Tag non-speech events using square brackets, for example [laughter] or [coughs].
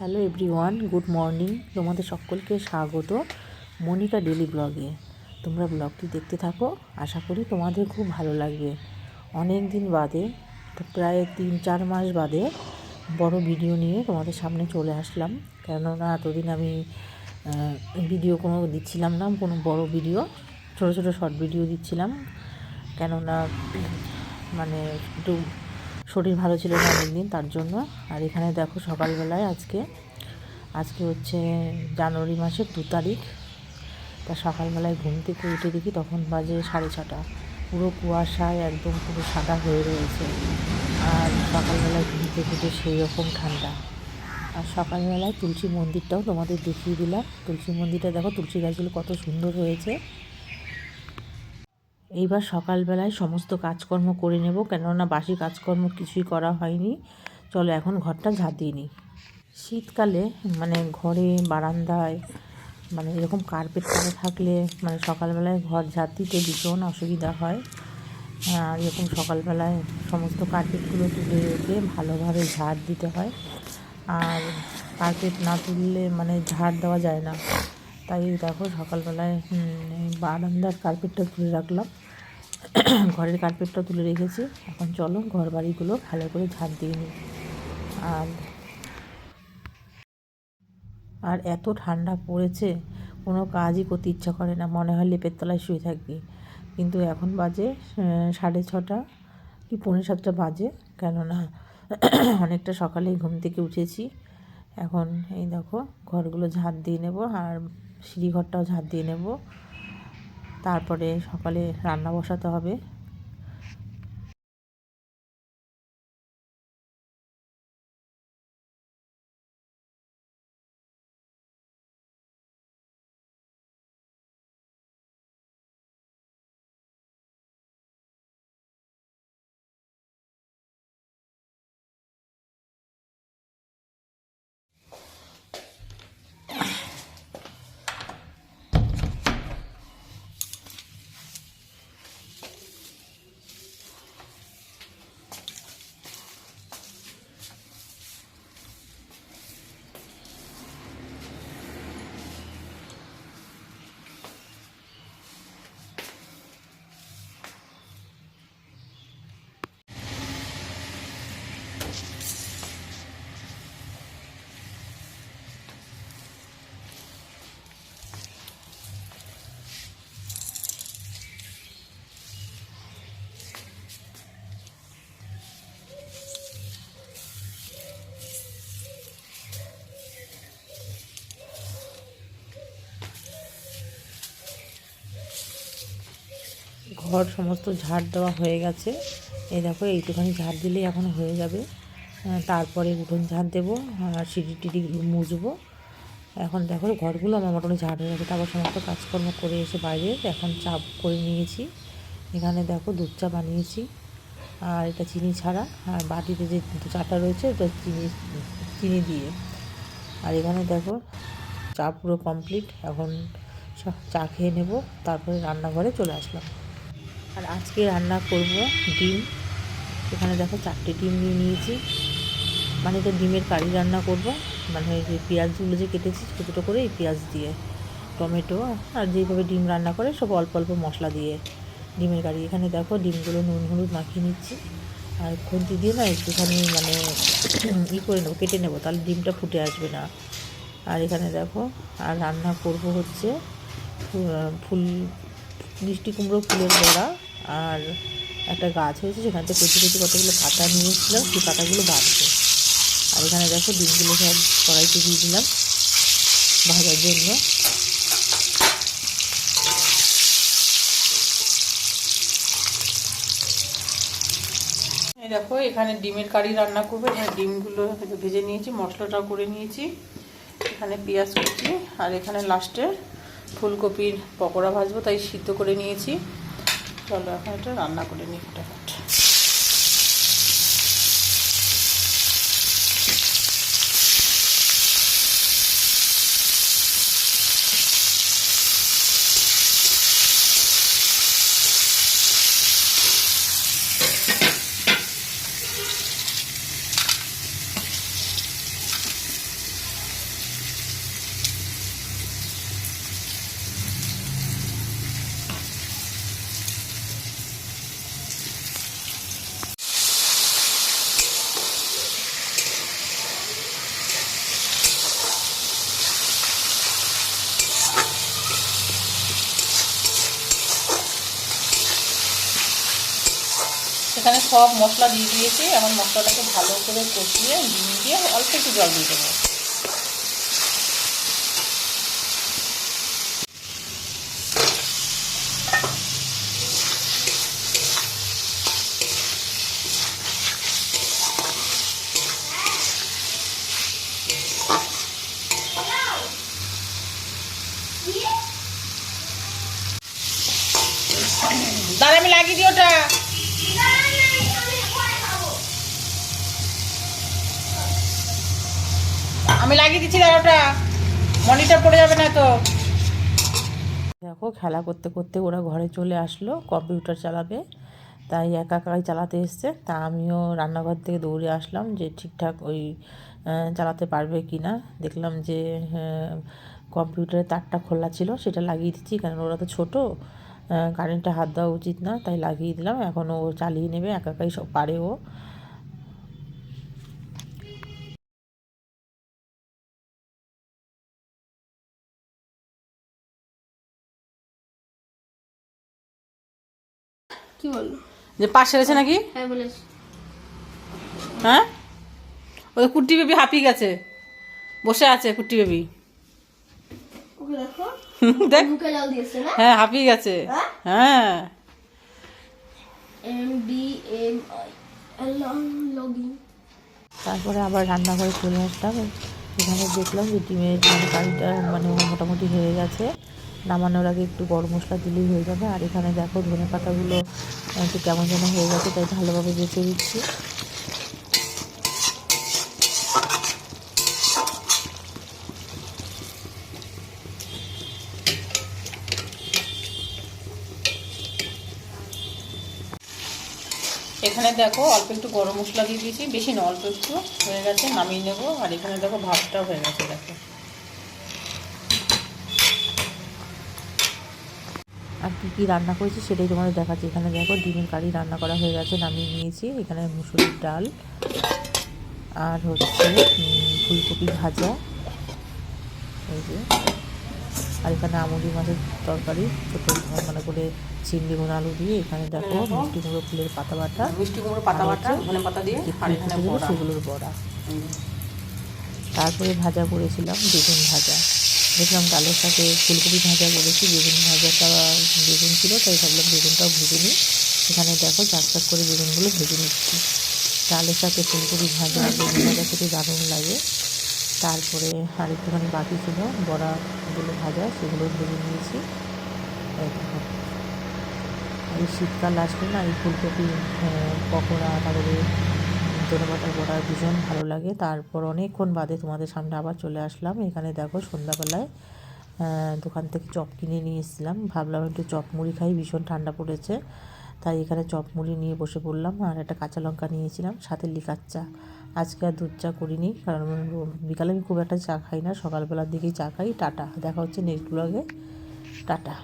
Hello everyone, good morning. তোমাদের সকলকে স্বাগত মনিকা ডেলি ব্লগে। তোমরা ব্লগটি দেখতে থাকো, আশা করি তোমাদের খুব ভালো লাগবে। অনেক দিন বাদে প্রায় তিন, চার মাস বাদে বড় ভিডিও নিয়ে তোমাদের সামনে চলে আসলাম। কেননা এতদিন আমি ভিডিও কোনো দিচ্ছিলাম না, কোনো বড় ভিডিও, ছোটো ছোটো শর্ট ভিডিও দিচ্ছিলাম। কেননা মানে একটু শরীর ভালো ছিল না অনেকদিন, তার জন্য। আর এখানে দেখো সকালবেলায় আজকে আজকে হচ্ছে জানুয়ারি মাসের দু তারিখ। তা সকালবেলায় ঘুম থেকে উঠে দেখি তখন বাজে সাড়ে ছটা। পুরো কুয়াশায় একদম পুরো সাদা হয়ে রয়েছে। আর সকালবেলায় ঘুম থেকে উঠে সেই রকম ঠান্ডা। আর সকালবেলায় তুলসী মন্দিরটাও তোমাদের দেখিয়ে দিলাম। তুলসী মন্দিরটা দেখো, তুলসী গাছগুলো কত সুন্দর হয়েছে। এইবার সকালবেলায় সমস্ত কাজকর্ম করে নেব, কেননা বাসি কাজকর্ম কিছুই করা হয়নি। চলো এখন ঘরটা ঝাঁট দিয়ে নিই। শীতকালে মানে ঘরে, বারান্দায় মানে এরকম কার্পেট করা থাকলে মানে সকালবেলায় ঘর ঝাঁট দিতে ভীষণ অসুবিধা হয়। এরকম সকালবেলায় সমস্ত কার্পেটগুলো তুলে রেখে ভালোভাবে ঝাড় দিতে হয়। আর কার্পেট না তুললে মানে ঝাড় দেওয়া যায় না। তাই দেখো সকালবেলায় বারান্দার কার্পেটটা তুলে রাখলাম। [coughs] ঘরের কার্পেটটা তুলে রেখেছি। এখন চলো ঘর বাড়িগুলো ভালো করে ঝাড় দিয়ে নিই। আর আর এত ঠান্ডা পড়েছে, কোনো কাজই করতে ইচ্ছা করে না। মনে হয় লেপের তলায় শুয়ে থাকবি কিন্তু এখন বাজে সাড়ে ছটা কি পৌনে সাতটা বাজে, কেননা [coughs] অনেকটা সকালেই ঘুম থেকে উঠেছি। এখন এই দেখো, ঘরগুলো ঝাড় দিয়ে নেব আর সিঁড়ি ঘরটাও ঝাড় দিয়ে নেব। তারপরে সকালে রান্না বসাতে হবে। ঘর সমস্ত ঝাড় দেওয়া হয়ে গেছে। এই দেখো, এইটুখানি ঝাড় দিলেই এখন হয়ে যাবে। তারপরে উঠোন ঝাড় দেবো, আর সিঁড়ি টিড়ি মুছবো। এখন দেখো, ঘরগুলো আমার মোটামুটি ঝাড় হয়ে গেছে। তারপর সমস্ত কাজকর্ম করে এসে বাইরে এখন চা করে নিয়েছি। এখানে দেখো, দুধ চা বানিয়েছি, আর এটা চিনি ছাড়া। আর বাটিতে যে চাটা রয়েছে, ওটা চিনি চিনি দিয়ে। আর এখানে দেখো, চা পুরো কমপ্লিট এখন চা খেয়ে নেব, তারপরে রান্নাঘরে চলে আসলাম। আর আজকে রান্না করব ডিম। এখানে দেখো চারটে ডিম নিয়ে নিয়েছি। মানে এটা ডিমের কারি রান্না করব। মানে ওই যে পেঁয়াজগুলো যে কেটেছি ছোটো ছোটো করে এই পেঁয়াজ দিয়ে, টমেটো আর যেইভাবে ডিম রান্না করে সব অল্প অল্প মশলা দিয়ে ডিমের কারি। এখানে দেখো ডিমগুলো নুন হলুদ মাখিয়ে নিচ্ছি। আর খুন্তি দিয়ে না একটুখানি মানে ই করে নেব, কেটে নেব, তাহলে ডিমটা ফুটে আসবে না। আর এখানে দেখো আর রান্না করব হচ্ছে ফুল মিষ্টি কুমড়ো, ফুলের বড়া আর একটা গাছ হয়েছে, সেখান থেকে কচি কচি কতগুলো পাতা নিয়ে এসেছিলাম সেই পাতাগুলো বাঁধবো। আর এখানে দেখো ডিমগুলো সব কড়াইতে দিয়ে দিলাম ভাজার জন্য। দেখো, এখানে ডিমের কারি রান্না করব। এখানে ডিমগুলো ভেজে নিয়েছি, মশলাটাও করে নিয়েছি। এখানে পেঁয়াজ কুচি, আর এখানে লাস্টে ফুলকপির পকোড়া ভাজবো তাই সিদ্ধ করে নিয়েছি। চলো এখন এটা রান্না করে নিই ফটাফট। এখানে সব মশলা দিয়ে দিয়েছি। এখন মশলাটাকে ভালো করে কষিয়ে ডিম দিয়ে অল্প একটু জল দিয়ে দেবো। দাঁড়া, আমি লাগিয়ে দিই ওটা। আমি লাগিয়ে দিচ্ছি দাঁড়া ওটা। মনিটর পড়ে যাবে না তো। দেখো, খেলা করতে করতে ওরা ঘরে চলে আসলো, কম্পিউটার চালাবে। তাই একা একাই চালাতে এসছে। তা আমিও রান্নাঘর থেকে দৌড়ে আসলাম যে ঠিকঠাক ওই চালাতে পারবে কি না দেখলাম যে কম্পিউটারের তারটা খোলা ছিল, সেটা লাগিয়ে দিচ্ছি। কারণ ওরা তো ছোটো কারেন্টটা হাত দেওয়া উচিত না, তাই লাগিয়ে দিলাম। এখন ও চালিয়ে নেবে, একা একাই সব পারে ও। কি বলল? যে পাশ সেরেছে নাকি? হ্যাঁ বলেছি হ্যাঁ? ওই কুট্টি বেবি হাঁপিয়ে গেছে। বসে আছে কুট্টি বেবি। ওকে দেখো। [laughs] না হ্যাঁ? হাঁপিয়ে গেছে। হ্যাঁ? এম বি এম তারপরে আবার রান্নাঘরে চলে আসলাম এখানে দেখলাম যে ডিমের মানে কারিটা মানে মোটামুটি হয়ে গেছে। নামানোর আগে একটু গরম মশলা দিলেই হয়ে যাবে। আর এখানে দেখো ধনে পাতাগুলো একটু কেমন যেন হয়ে গেছে, তাই ভালোভাবে বেঁচে দিচ্ছি এখানে দেখো অল্প একটু গরম মশলা দিয়ে দিয়েছি, বেশি না, অল্প একটু। হয়ে গেছে, নামিয়ে নেব। আর এখানে দেখো ভাতটাও হয়ে গেছে, দেখো। কী কী রান্না করেছি সেটাই তোমাদের দেখাচ্ছি। এখানে দেখো ডিমের কারি রান্না করা হয়ে গেছে নামিয়ে নিয়েছি। এখানে মুসুরির ডাল আর হচ্ছে ফুলকপি ভাজা। এই যে। আর এখানে আমুদি মাছের তরকারি ছোটো মানে করে চিংড়ি গুণ আলু দিয়ে। এখানে দেখো মিষ্টি কুমড়ো ফুলের পাতা বাটা মিষ্টি কুমড়ো পাতা বাটা ধনে পাতা দিয়ে সেগুলোর বড়া। তারপরে ভাজা করেছিলাম বেগুন ভাজা। দেখলাম ডালের সাথে ফুলকপি ভাজা করেছি, বেগুন ভাজাটা বেগুন ছিল, তাই ভাবলাম বেগুনটাও ভেজে নিই। এখানে দেখো চাক চাক করে বেগুনগুলো ভেজে নিচ্ছি। ডালের সাথে ফুলকপি ভাজা, বেগুন ভাজা খেতে দারুণ লাগে। তারপরে আর একটুখানি বাকি ছিল, বড়াগুলো ভাজা, সেগুলো ভেজে নিয়েছি। এই শীতকাল আসলে না, এই ফুলকপি পকোড়া, তারপরে ধনেপাতার বড়া ভীষণ ভালো লাগে। তারপর অনেকক্ষণ বাদে তোমাদের সামনে আবার চলে আসলাম। এখানে দেখো সন্ধ্যাবেলায় দোকান থেকে চপ কিনে নিয়ে এসেছিলাম। ভাবলাম একটু চপ মুড়ি খাই, ভীষণ ঠান্ডা পড়েছে। তাই এখানে চপ মুড়ি নিয়ে বসে পড়লাম আর একটা কাঁচা লঙ্কা নিয়েছিলাম, সাথে লিকার চা। আজকে আর দুধ চা করিনি, কারণ বিকালে আমি খুব একটা চা খাই না, সকালবেলার দিকেই চা খাই। টাটা, দেখা হচ্ছে নেক্সট ব্লগে টাটা।